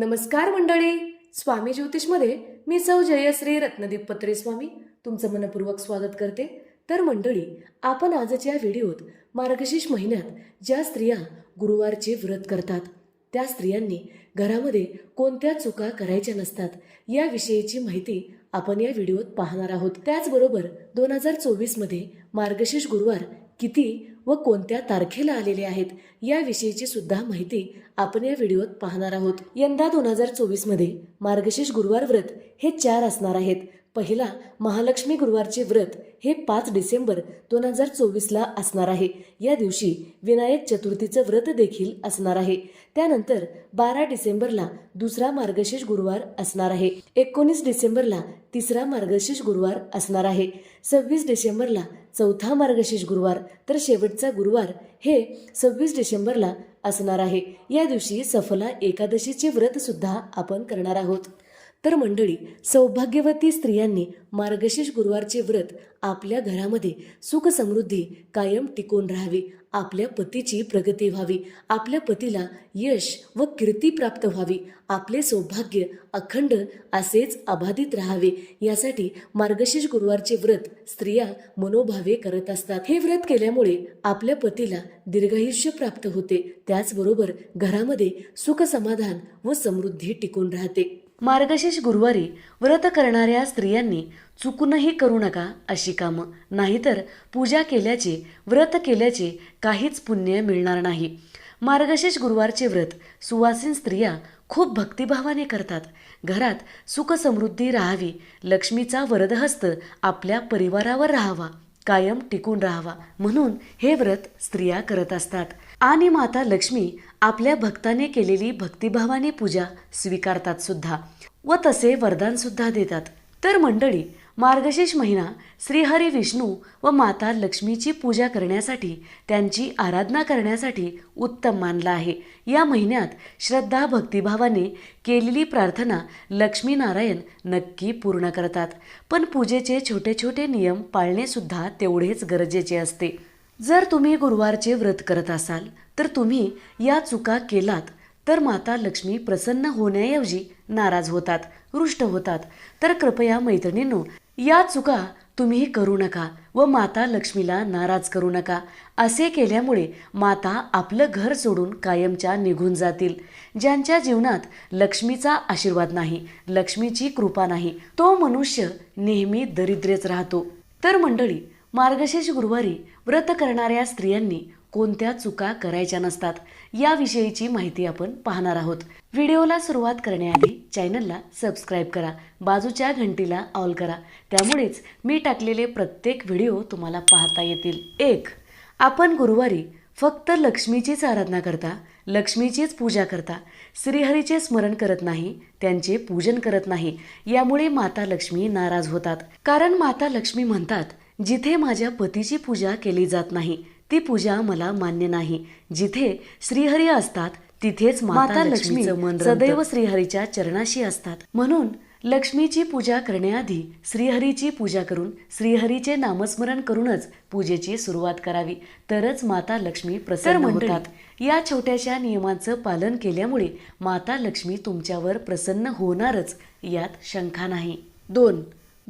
नमस्कार मंडळी. स्वामी ज्योतिषमध्ये मी सौ जयश्री रत्नदीप पत्रे स्वामी तुमचं मनपूर्वक स्वागत करते. तर मंडळी आपण आजच्या व्हिडिओत मार्गशीर्ष महिन्यात ज्या स्त्रिया गुरुवारचे व्रत करतात त्या स्त्रियांनी घरामध्ये कोणत्या चुका करायच्या नसतात याविषयीची माहिती आपण या व्हिडिओत पाहणार आहोत. त्याचबरोबर दोन हजार चोवीसमध्ये मार्गशीर्ष गुरुवार किती व कोणत्या तारखेला आलेले आहेत याविषयीची सुद्धा माहिती आपण या व्हिडिओत पाहणार आहोत. यंदा दोन हजार चोवीसमध्ये मार्गशीर्ष गुरुवार व्रत हे चार असणार आहेत. पहिला महालक्ष्मी गुरुवारचे व्रत हे पाच डिसेंबर दोन हजार चोवीसला असणार आहे. या दिवशी विनायक चतुर्थीचं व्रत देखील असणार आहे. त्यानंतर बारा डिसेंबरला दुसरा मार्गशीर्ष गुरुवार असणार आहे. एकोणीस डिसेंबरला तिसरा मार्गशीर्ष गुरुवार असणार आहे. सव्वीस डिसेंबरला चौथा मार्गशीर्ष गुरुवार तर शेवटचा गुरुवार हे सव्वीस डिसेंबरला असणार आहे. या दिवशी सफला एकादशीचे व्रत सुद्धा आपण करणार आहोत. तर मंडळी सौभाग्यवती स्त्रियांनी मार्गशीर्ष गुरुवारचे व्रत आपल्या घरामध्ये सुख समृद्धी कायम टिकून राहावी. आपल्या पतीची प्रगती व्हावी. आपल्या पतीला यश व कीर्ती प्राप्त व्हावी. आपले सौभाग्य अखंड असेच अबाधित राहावे. यासाठी मार्गशीर्ष गुरुवारचे व्रत स्त्रिया मनोभावे करत असतात. हे व्रत केल्यामुळे आपल्या पतीला दीर्घायुष्य प्राप्त होते. त्याचबरोबर घरामध्ये सुख समाधान व समृद्धी टिकून राहते. मार्गशीर्ष गुरुवारी व्रत करणाऱ्या स्त्रियांनी चुकूनही करू नका अशी कामं. नाहीतर पूजा केल्याचे व्रत केल्याचे काहीच पुण्य मिळणार नाही. मार्गशीर्ष गुरुवारचे व्रत सुवासीन स्त्रिया खूप भक्तिभावाने करतात. घरात सुखसमृद्धी राहावी लक्ष्मीचा वरदहस्त आपल्या परिवारावर राहावा कायम टिकून राहावा म्हणून हे व्रत स्त्रिया करत असतात. आणि माता लक्ष्मी आपल्या भक्ताने केलेली भक्तिभावाने पूजा स्वीकारतात सुद्धा व तसे वरदान सुद्धा देतात. तर मंडळी मार्गशीर्ष महिना श्रीहरी विष्णू व माता लक्ष्मीची पूजा करण्यासाठी त्यांची आराधना करण्यासाठी उत्तम मानला आहे. या महिन्यात श्रद्धा भक्तिभावाने केलेली प्रार्थना लक्ष्मीनारायण नक्की पूर्ण करतात. पण पूजेचे छोटे छोटे नियम पाळणेसुद्धा तेवढेच गरजेचे असते. जर तुम्ही गुरुवारचे व्रत करत असाल तर तुम्ही या चुका केलात तर माता लक्ष्मी प्रसन्न होण्याऐवजी नाराज होतात रुष्ट होतात. तर कृपया मैत्रिणींनो या चुका तुम्ही करू नका व माता लक्ष्मीला नाराज करू नका. असे केल्यामुळे माता आपलं घर सोडून कायमच्या निघून जातील. ज्यांच्या जीवनात लक्ष्मीचा आशीर्वाद नाही लक्ष्मीची कृपा नाही तो मनुष्य नेहमी दरिद्रेच राहतो. तर मंडळी मार्गशीर्ष गुरुवारी व्रत करणाऱ्या स्त्रियांनी कोणत्या चुका करायच्या नसतात याविषयीची माहिती आपण पाहणार आहोत. व्हिडिओला सुरुवात करण्याआधी चॅनलला सबस्क्राईब करा बाजूच्या घंटीला ऑल करा. त्यामुळेच मी टाकलेले प्रत्येक व्हिडिओ तुम्हाला पाहता येतील. एक आपण गुरुवारी फक्त लक्ष्मीचीच आराधना करता लक्ष्मीचीच पूजा करता. श्रीहरीचे स्मरण करत नाही त्यांचे पूजन करत नाही. यामुळे माता लक्ष्मी नाराज होतात. कारण माता लक्ष्मी म्हणतात जिथे माझ्या पतीची पूजा केली जात नाही ती पूजा मला मान्य नाही. जिथे श्रीहरी असतात तिथेच माता लक्ष्मी सदैव श्रीहरीच्या चरणाशी असतात. म्हणून लक्ष्मीची पूजा करण्याआधी श्रीहरीची पूजा करून श्रीहरीचे नामस्मरण करूनच पूजेची सुरुवात करावी. तरच माता लक्ष्मी प्रसन्न होतात. या छोट्याशा नियमांचं पालन केल्यामुळे माता लक्ष्मी तुमच्यावर प्रसन्न होणारच यात शंका नाही. दोन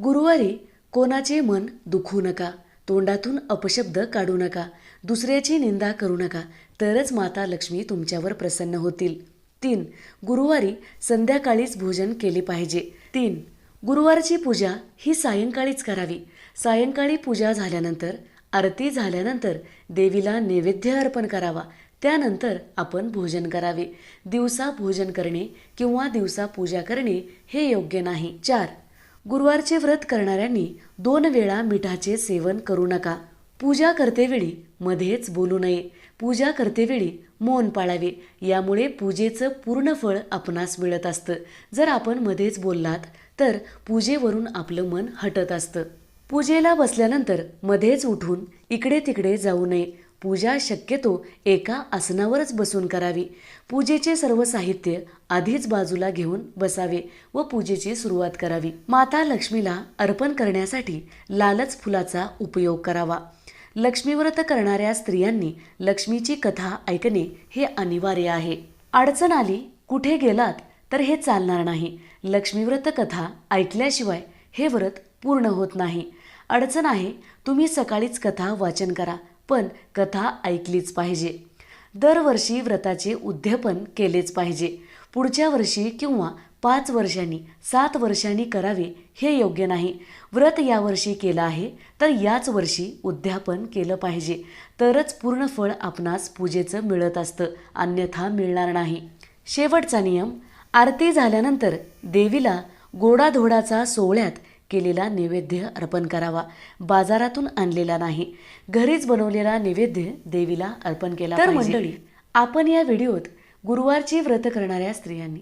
गुरुवारी कोणाचे मन दुखू नका तोंडातून अपशब्द काढू नका दुसऱ्याची निंदा करू नका तरच माता लक्ष्मी तुमच्यावर प्रसन्न होतील. तीन गुरुवारी संध्याकाळीच भोजन केले पाहिजे. तीन गुरुवारची पूजा ही सायंकाळीच करावी. सायंकाळी पूजा झाल्यानंतर आरती झाल्यानंतर देवीला नैवेद्य अर्पण करावा. त्यानंतर आपण भोजन करावे. दिवसा भोजन करणे किंवा दिवसा पूजा करणे हे योग्य नाही. चार गुरुवारचे व्रत करणाऱ्यांनी दोन वेळा मिठाचे सेवन करू नका. पूजा करतेवेळी मध्येच बोलू नये. पूजा करतेवेळी मौन पाळावे. यामुळे पूजेचं पूर्ण फळ आपणास मिळत असतं. जर आपण मध्येच बोललात तर पूजेवरून आपलं मन हटत असतं. पूजेला बसल्यानंतर मध्येच उठून इकडे तिकडे जाऊ नये. पूजा शक्यतो एका आसनावरच बसून करावी. पूजेचे सर्व साहित्य आधीच बाजूला घेऊन बसावे व पूजेची सुरुवात करावी. माता लक्ष्मीला अर्पण करण्यासाठी लालच फुलाचा उपयोग करावा. लक्ष्मीव्रत करणाऱ्या स्त्रियांनी लक्ष्मीची कथा ऐकणे हे अनिवार्य आहे. अडचण आली कुठे गेलात? तर हे चालणार नाही. लक्ष्मीव्रत कथा ऐकल्याशिवाय हे व्रत पूर्ण होत नाही. अडचण आहे तुम्ही सकाळीच कथा वाचन करा. पण कथा ऐकलीच पाहिजे. दरवर्षी व्रताचे उद्यापन केलेच पाहिजे. पुढच्या वर्षी किंवा पाच वर्षांनी सात वर्षांनी करावे हे योग्य नाही. व्रत यावर्षी केलं आहे तर याच वर्षी उद्यापन केलं पाहिजे. तरच पूर्ण फळ आपणास पूजेचं मिळत असतं अन्यथा मिळणार नाही. शेवटचा नियम आरती झाल्यानंतर देवीला गोडाधोडाचा सोहळ्यात केलेला नैवेद्य अर्पण करावा. बाजारातून आणलेला नाही. घरीच बनवलेला नैवेद्य देवीला अर्पण केला तर मंडळी आपण या व्हिडिओत गुरुवारची व्रत करणाऱ्या स्त्रियांनी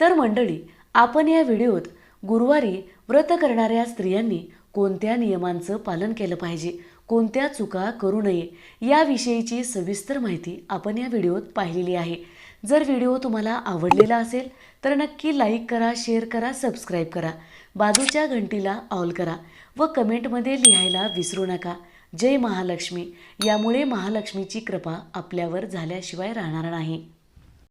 तर मंडळी आपण या व्हिडिओत गुरुवारी व्रत करणाऱ्या स्त्रियांनी कोणत्या नियमांचं पालन केलं पाहिजे? कोणत्या चुका करू नये? याविषयीची सविस्तर माहिती आपण या व्हिडिओत पाहिलेली आहे. जर व्हिडिओ तुम्हाला आवडलेला असेल तर नक्की लाईक करा शेअर करा सबस्क्राईब करा. बाजूच्या घंटीला ऑल करा व कमेंटमध्ये लिहायला विसरू नका. जय महालक्ष्मी. यामुळे महालक्ष्मीची कृपा आपल्यावर झाल्याशिवाय राहणार नाही.